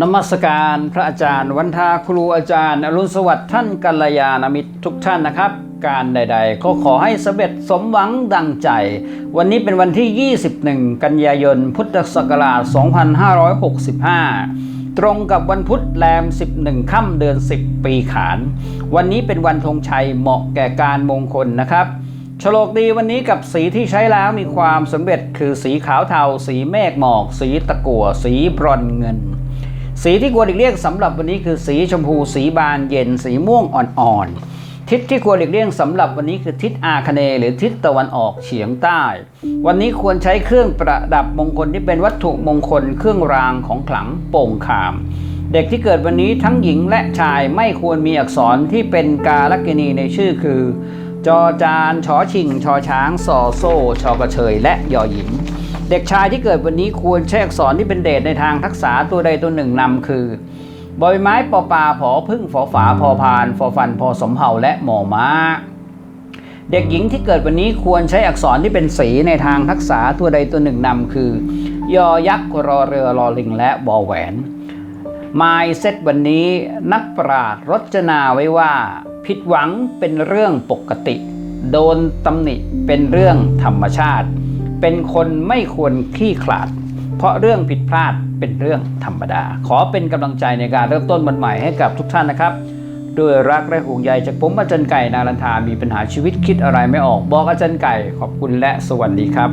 นมัสการพระอาจารย์ วันทาครูอาจารย์ อรุณสวัสดิ์ท่านกัลยาณมิตรทุกท่านนะครับ การใด ๆ ก็ขอให้สำเร็จสมหวังดังใจ วันนี้เป็นวันที่ 21 กันยายน พุทธศักราช 2565ตรงกับวันพุธแรม 11 ค่ำเดือน 10 ปีขาน วันนี้เป็นวันธงชัยเหมาะแก่การมงคลนะครับโฉลกดีวันนี้กับสีที่ใช้แล้วมีความสำเร็จคือสีขาวเทา สีเมฆหมอก สีตะกั่วสีบรอนเงิน สีที่ควรหลีกเลี่ยงสำหรับวันนี้คือสีชมพู สีบานเย็น สีม่วงอ่อนๆ ทิศที่ควรหลีกเลี่ยงสำหรับวันนี้คือทิศอาคเนย์หรือทิศตะวันออกเฉียงใต้ วันนี้ควรใช้เครื่องประดับมงคลที่เป็นวัตถุมงคลเครื่องรางของขลังโป่งคาม เด็กที่เกิดวันนี้ทั้งหญิงและชายไม่ควรมีอักษรที่เป็นกาลกินีในชื่อคือจอจานชอชิง ชอช้างสอโซ่ ชอกระเชย และยอหญิง เด็กชายที่เกิดวันนี้ควรใช้อักษรที่เป็นเดชในทางทักษะตัวใดตัวหนึ่งนำคือบอยไม้ปอปลาผอพึ่งฝอฝาพอพานฟอฟันพอสมเภาและหมอม้า เด็กหญิงที่เกิดวันนี้ควรใช้อักษรที่เป็นสีในทางทักษะตัวใดตัวหนึ่งนำคือยอยักษ์รอเรือรอลิงและบอแหวนมายเซตวันนี้นักปราชญ์รจนาไว้ว่า ผิดหวังเป็นเรื่องปกติ โดนตำหนิเป็นเรื่องธรรมชาติ เป็นคนไม่ควรขี้ขลาด เพราะเรื่องผิดพลาดเป็นเรื่องธรรมดา ขอเป็นกำลังใจในการเริ่มต้นวันใหม่ให้กับทุกท่านนะครับด้วยรักและห่วงใยจากผมอาจารย์ไก่นารันทามีปัญหาชีวิตคิดอะไรไม่ออกบอกอาจารย์ไก่ขอบคุณและสวัสดีครับ